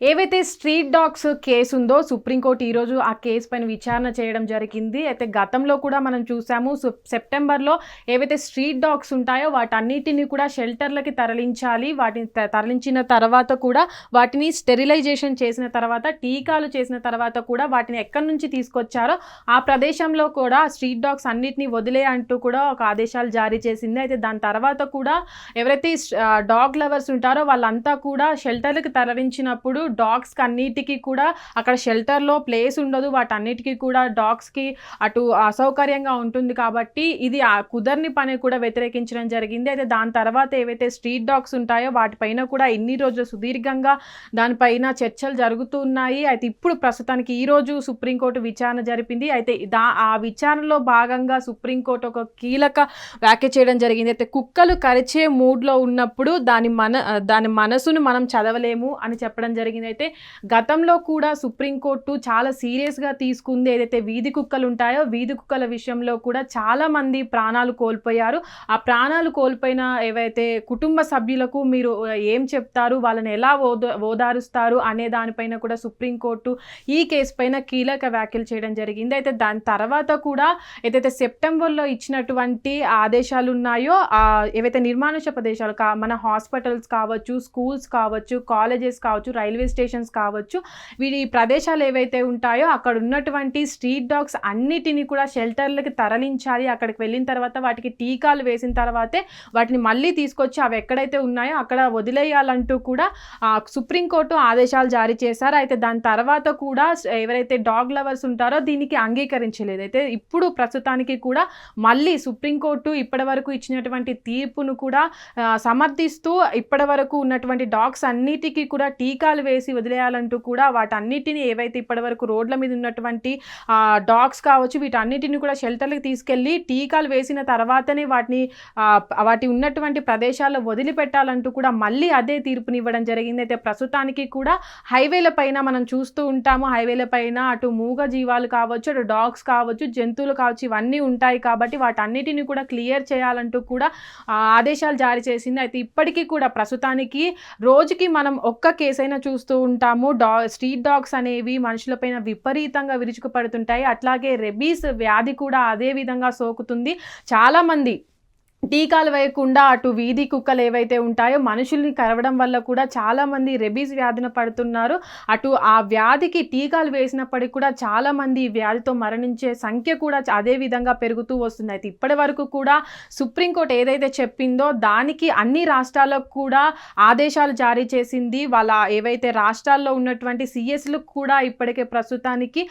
ఏవైతే street dogs case ఉందో supreme court ఈరోజు ఆ కేసు పైన విచారణ చేయడం జరిగింది. అయితే గతంలో కూడా మనం చూసాము సెప్టెంబర్లో ఏవైతే స్ట్రీట్ డాగ్స్ ఉంటాయో వాటన్నిటిని కూడా షెల్టర్లకి తరలించాలి. వాటిని త- తరలించిన తర్వాత కూడా వాటిని స్టెరిలైజేషన్ చేసిన తర్వాత టీకాలు చేసిన తర్వాత కూడా వాటిని ఎక్కడి నుంచి తీసుకొచ్చారో ఆ ప్రదేశంలో కూడా స్ట్రీట్ డాగ్స్ అన్నిటిని వదిలే అంటూ కూడా ఒక ఆదేశాలు జారీ చేసింది. అయితే దాని తర్వాత కూడా ఎవరైతే డాగ్ లవర్స్ ఉంటారో వాళ్ళంతా కూడా షెల్టర్లకు తరలించినప్పుడు డాగ్స్కి అన్నిటికీ కూడా అక్కడ షెల్టర్లో ప్లేస్ ఉండదు. వాటన్నిటికీ కూడా డాగ్స్కి అటు అసౌకర్యంగా ఉంటుంది కాబట్టి ఇది ఆ కుదరని పని కూడా వ్యతిరేకించడం జరిగింది. అయితే దాని తర్వాత ఏవైతే స్ట్రీట్ డాగ్స్ ఉంటాయో వాటిపైన కూడా ఇన్ని రోజులు సుదీర్ఘంగా దానిపైన చర్చలు జరుగుతున్నాయి. అయితే ఇప్పుడు ప్రస్తుతానికి ఈ రోజు సుప్రీంకోర్టు విచారణ జరిపింది. అయితే దా ఆ విచారణలో భాగంగా సుప్రీంకోర్టు ఒక కీలక వ్యాఖ్య చేయడం జరిగింది. అయితే కుక్కలు కరిచే మూడ్లో ఉన్నప్పుడు దాని మన దాని మనసును మనం చదవలేము అని చెప్పడం జరిగింది. అయితే గతంలో కూడా సుప్రీంకోర్టు చాలా సీరియస్గా తీసుకుంది ఏదైతే వీధి కుక్కలు ఉంటాయో వీధి కుక్కల విషయంలో కూడా చాలామంది ప్రాణాలు కోల్పోయారు. ఆ ప్రాణాలు కోల్పోయిన ఏవైతే కుటుంబ సభ్యులకు మీరు ఏం చెప్తారు? వాళ్ళని ఎలా ఓద ఓదారుస్తారు? అనే దానిపైన కూడా సుప్రీంకోర్టు ఈ కేసు పైన కీలక వ్యాఖ్యలు చేయడం జరిగింది. అయితే దాని తర్వాత కూడా ఏదైతే సెప్టెంబర్లో ఇచ్చినటువంటి ఆదేశాలు ఉన్నాయో ఏవైతే నిర్మానుష ప్రదేశాలు కా మన హాస్పిటల్స్ కావచ్చు స్కూల్స్ కావచ్చు కాలేజెస్ కావచ్చు రైల్వే స్టేషన్స్ కావచ్చు. వీడి ప్రదేశాలు ఏవైతే ఉంటాయో అక్కడ ఉన్నటువంటి స్ట్రీట్ డాగ్స్ అన్నిటిని కూడా షెల్టర్లకి తరలించాలి. అక్కడికి వెళ్ళిన తర్వాత వాటికి టీకాలు వేసిన తర్వాతే వాటిని మళ్ళీ తీసుకొచ్చి అవి ఎక్కడైతే ఉన్నాయో అక్కడ వదిలేయాలంటూ కూడా సుప్రీంకోర్టు ఆదేశాలు జారీ చేశారు. అయితే దాని తర్వాత కూడా ఎవరైతే డాగ్ లవర్స్ ఉంటారో దీనికి అంగీకరించలేదు. అయితే ఇప్పుడు ప్రస్తుతానికి కూడా మళ్ళీ సుప్రీంకోర్టు ఇప్పటి వరకు ఇచ్చినటువంటి తీర్పును కూడా సమర్థిస్తూ ఇప్పటి వరకు ఉన్నటువంటి డాగ్స్ అన్నిటికీ కూడా టీకాలు వేసి వదిలేయాలంటూ కూడా వాటన్నిటిని ఏవైతే ఇప్పటి వరకు రోడ్ల మీద ఉన్నటువంటి డాగ్స్ కావచ్చు వీటన్నిటిని కూడా షెల్టర్లకు తీసుకెళ్ళి టీకాలు వేసిన తర్వాతనే వాటిని వాటి ఉన్నటువంటి ప్రదేశాల్లో వదిలిపెట్టాలంటూ కూడా మళ్ళీ అదే తీర్పునివ్వడం జరిగింది. అయితే ప్రస్తుతానికి కూడా హైవేల పైన మనం చూస్తూ ఉంటాము. హైవేల పైన అటు మూగ జీవాలు కావచ్చు అటు డాగ్స్ కావచ్చు జంతువులు కావచ్చు ఇవన్నీ ఉంటాయి కాబట్టి వాటన్నిటిని కూడా క్లియర్ చేయాలంటూ కూడా ఆదేశాలు జారీ చేసింది. అయితే ఇప్పటికీ కూడా ప్రస్తుతానికి రోజుకి మనం ఒక్క కేసైనా చూస్తూ ఉంటాము. డా స్ట్రీట్ డాగ్స్ అనేవి మనుషులపైన విపరీతంగా విరుచుకుపడుతుంటాయి. అట్లాగే రెబీస్ వ్యాధి కూడా అదే విధంగా సోకుతుంది. చాలామంది టీకాలు వేయకుండా అటు వీధి కుక్కలు ఏవైతే ఉంటాయో మనుషుల్ని కరవడం వల్ల కూడా చాలామంది రెబీస్ వ్యాధిన పడుతున్నారు. అటు ఆ వ్యాధికి టీకాలు వేసినప్పటికీ కూడా చాలామంది ఈ వ్యాధితో మరణించే సంఖ్య కూడా అదే విధంగా పెరుగుతూ వస్తుంది. అయితే ఇప్పటి వరకు కూడా సుప్రీంకోర్టు ఏదైతే చెప్పిందో దానికి అన్ని రాష్ట్రాలకు కూడా ఆదేశాలు జారీ చేసింది. వాళ్ళ ఏవైతే రాష్ట్రాల్లో ఉన్నటువంటి సిఎస్లకు కూడా ఇప్పటికే ప్రస్తుతానికి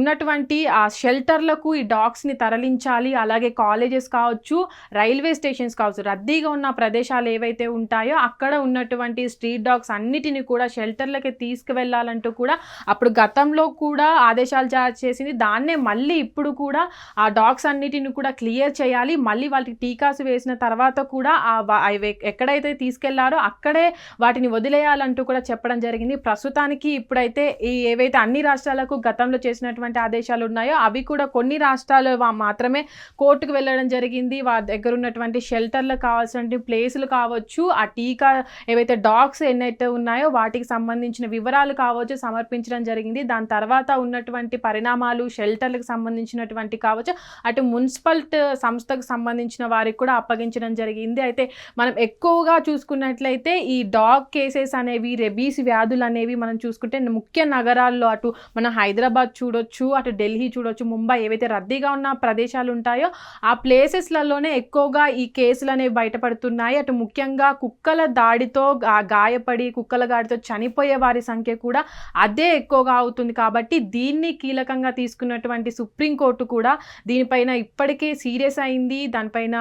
ఉన్నటువంటి ఆ షెల్టర్లకు ఈ డాగ్స్ని తరలించాలి. అలాగే కాలేజెస్ కావచ్చు రైల్వే స్టేషన్స్ కావచ్చు రద్దీగా ఉన్న ప్రదేశాలు ఏవైతే ఉంటాయో అక్కడ ఉన్నటువంటి స్ట్రీట్ డాగ్స్ అన్నిటిని కూడా షెల్టర్లకి తీసుకువెళ్ళాలంటూ కూడా అప్పుడు గతంలో కూడా ఆదేశాలు జారీ చేసింది. దాన్నే మళ్ళీ ఇప్పుడు కూడా ఆ డాగ్స్ అన్నిటిని కూడా క్లియర్ చేయాలి. మళ్ళీ వాళ్ళకి టీకాస్ వేసిన తర్వాత కూడా ఆ అవి ఎక్కడైతే తీసుకెళ్ళారో అక్కడే వాటిని వదిలేయాలంటూ కూడా చెప్పడం జరిగింది. ప్రస్తుతానికి ఇప్పుడైతే ఈ ఏవైతే అన్ని రాష్ట్రాలకు గతంలో చేసినటువంటి ఆదేశాలు ఉన్నాయో అవి కూడా కొన్ని రాష్ట్రాలు మాత్రమే కోర్టుకు వెళ్ళడం జరిగింది. వారి దగ్గర ఉన్నటువంటి షెల్టర్లు కావాల్సిన ప్లేసులు కావచ్చు ఆ టీకా ఏవైతే డాగ్స్ ఎన్నైతే ఉన్నాయో వాటికి సంబంధించిన వివరాలు కావచ్చు సమర్పించడం జరిగింది. దాని తర్వాత ఉన్నటువంటి పరిణామాలు షెల్టర్లకు సంబంధించినటువంటి కావచ్చు అటు మున్సిపల్ సంస్థకు సంబంధించిన వారికి కూడా అప్పగించడం జరిగింది. అయితే మనం ఎక్కువగా చూసుకున్నట్లయితే ఈ డాగ్ కేసెస్ అనేవి రెబీస్ వ్యాధులు అనేవి మనం చూసుకుంటే ముఖ్య నగరాల్లో అటు మనం హైదరాబాద్ చూడొచ్చు అటు ఢిల్లీ చూడొచ్చు ముంబై ఏవైతే రద్దీగా ఉన్న ప్రదేశాలు ఉంటాయో ఆ ప్లేసెస్లలోనే ఎక్కువగా ఈ కేసులు అనేవి బయటపడుతున్నాయి. అటు ముఖ్యంగా కుక్కల దాడితో గాయపడి కుక్కల దాడితో చనిపోయే వారి సంఖ్య కూడా అదే ఎక్కువగా అవుతుంది. కాబట్టి దీన్ని కీలకంగా తీసుకున్నటువంటి సుప్రీంకోర్టు కూడా దీనిపైన ఇప్పటికే సీరియస్ అయింది. దానిపైన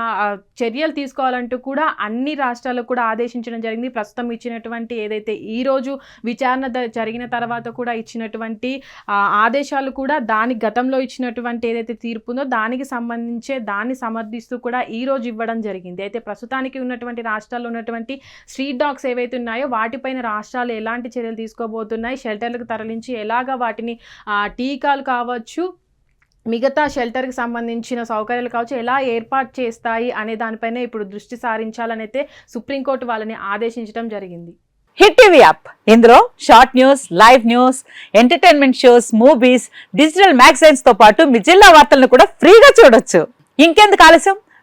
చర్యలు తీసుకోవాలంటూ కూడా అన్ని రాష్ట్రాలకు కూడా ఆదేశించడం జరిగింది. ప్రస్తుతం ఇచ్చినటువంటి ఏదైతే ఈ రోజు విచారణ జరిగిన తర్వాత కూడా ఇచ్చినటువంటి ఆదేశాలు కూడా దాని గతంలో ఇచ్చినటువంటి ఏదైతే తీర్పు ఉందో దానికి సంబంధించే దాన్ని సమర్థిస్తూ కూడా ఈ రోజు ఇవ్వడం జరిగింది. అయితే ప్రస్తుతానికి ఉన్నటువంటి రాష్ట్రాల్లో ఉన్నటువంటి స్ట్రీట్ డాగ్స్ ఏవైతే ఉన్నాయో వాటిపైన రాష్ట్రాలు ఎలాంటి చర్యలు తీసుకోబోతున్నాయి? షెల్టర్లకు తరలించి ఎలాగా వాటిని టీకాలు కావచ్చు మిగతా షెల్టర్కి సంబంధించిన సౌకర్యాలు కావచ్చు ఎలా ఏర్పాటు చేస్తాయి అనే దానిపైన ఇప్పుడు దృష్టి సారించాలని అయితే సుప్రీంకోర్టు వాళ్ళని ఆదేశించడం జరిగింది. Hit TV app. ఇందులో short news live news entertainment shows movies digital మ్యాగజైన్స్తో పాటు మీ జిల్లా వార్తలను కూడా ఫ్రీగా చూడొచ్చు. ఇంకెందుకు ఆలస్యం?